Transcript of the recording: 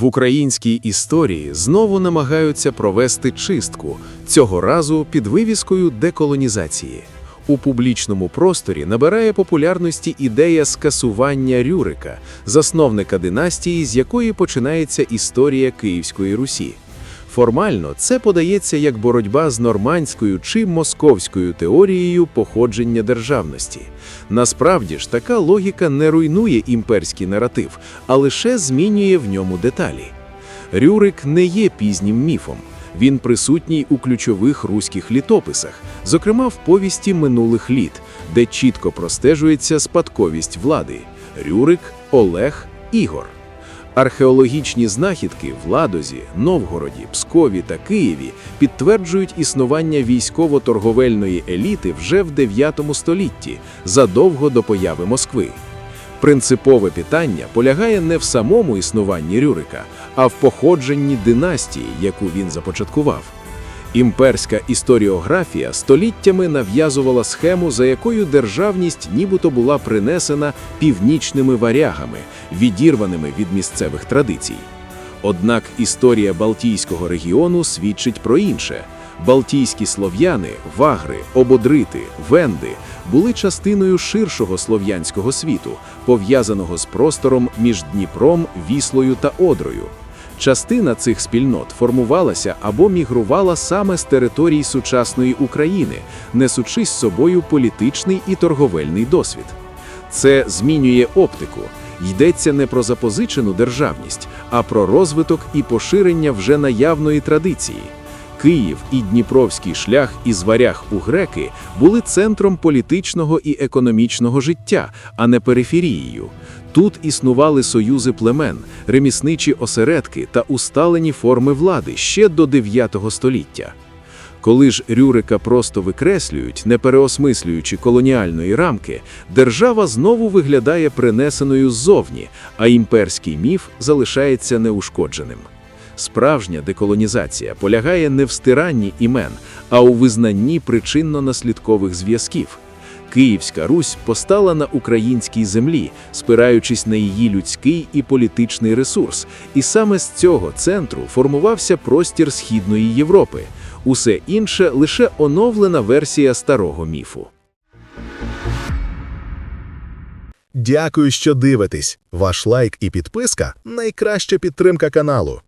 В українській історії знову намагаються провести чистку, цього разу під вивіскою деколонізації. У публічному просторі набирає популярності ідея скасування Рюрика, засновника династії, з якої починається історія Київської Русі. Формально це подається як боротьба з нормандською чи московською теорією походження державності. Насправді ж така логіка не руйнує імперський наратив, а лише змінює в ньому деталі. Рюрик не є пізнім міфом. Він присутній у ключових руських літописах, зокрема в повісті минулих літ, де чітко простежується спадковість влади Рюрик, Олег, Ігор. Археологічні знахідки в Ладозі, Новгороді, Пскові та Києві підтверджують існування військово-торговельної еліти вже в 9 столітті, задовго до появи Москви. Принципове питання полягає не в самому існуванні Рюрика, а в походженні династії, яку він започаткував. Імперська історіографія століттями нав'язувала схему, за якою державність нібито була принесена північними варягами, відірваними від місцевих традицій. Однак історія Балтійського регіону свідчить про інше. Балтійські слов'яни, вагри, ободрити, венди були частиною ширшого слов'янського світу, пов'язаного з простором між Дніпром, Віслою та Одрою. Частина цих спільнот формувалася або мігрувала саме з територій сучасної України, несучи з собою політичний і торговельний досвід. Це змінює оптику. Йдеться не про запозичену державність, а про розвиток і поширення вже наявної традиції. Київ і Дніпровський шлях із варяг у греки були центром політичного і економічного життя, а не периферією. Тут існували союзи племен, ремісничі осередки та усталені форми влади ще до 9 століття. Коли ж Рюрика просто викреслюють, не переосмислюючи колоніальної рамки, держава знову виглядає принесеною ззовні, а імперський міф залишається неушкодженим. Справжня деколонізація полягає не в стиранні імен, а у визнанні причинно-наслідкових зв'язків. Київська Русь постала на українській землі, спираючись на її людський і політичний ресурс, і саме з цього центру формувався простір Східної Європи. Усе інше лише оновлена версія старого міфу. Дякую, що дивитесь. Ваш лайк і підписка найкраща підтримка каналу.